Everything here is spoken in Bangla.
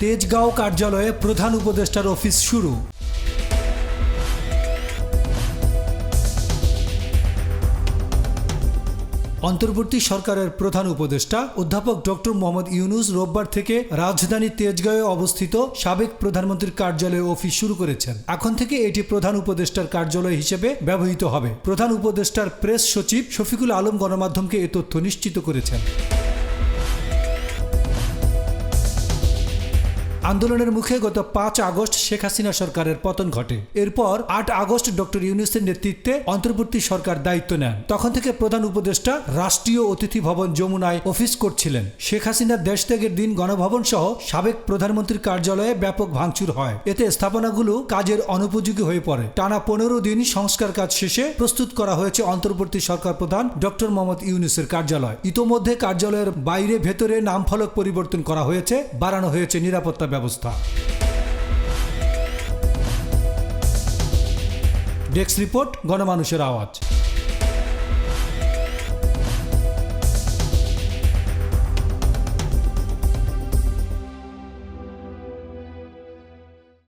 তেজগাঁও কার্যালয়ে প্রধান উপদেষ্টার অফিস শুরু। অন্তর্বর্তী সরকারের প্রধান উপদেষ্টা, অধ্যাপক ডক্টর মোহাম্মদ ইউনুস রোববার থেকে রাজধানী তেজগাঁয়ে অবস্থিত সাবেক প্রধানমন্ত্রীর কার্যালয়ে অফিস শুরু করেছেন। এখন থেকে এটি প্রধান উপদেষ্টার কার্যালয় হিসেবে ব্যবহৃত হবে। প্রধান উপদেষ্টার প্রেস সচিব শফিকুল আলম গণমাধ্যমকে এ তথ্য নিশ্চিত করেছেন। আন্দোলনের মুখে গত পাঁচ আগস্ট শেখ হাসিনা সরকারের পতন ঘটে। এরপর আট আগস্ট ডক্টর ইউনুসের নেতৃত্বে অন্তর্বর্তী সরকার দায়িত্ব নেন। তখন থেকে প্রধান উপদেষ্টা রাষ্ট্রীয় অতিথি ভবন যমুনায় অফিস করছিলেন। শেখ হাসিনার দেশ ত্যাগের দিন গণভবন সহ সাবেক প্রধানমন্ত্রীর কার্যালয়ে ব্যাপক ভাঙচুর হয়। এতে স্থাপনাগুলো কাজের অনুপযোগী হয়ে পড়ে। টানা পনেরো দিন সংস্কার কাজ শেষে প্রস্তুত করা হয়েছে অন্তর্বর্তী সরকার প্রধান ডক্টর মোহাম্মদ ইউনুসের কার্যালয়। ইতোমধ্যে কার্যালয়ের বাইরে ভেতরে নামফলক পরিবর্তন করা হয়েছে, বাড়ানো হয়েছে নিরাপত্তা ব্যবস্থা। ডেস্ক রিপোর্ট গণমানুষের আওয়াজ।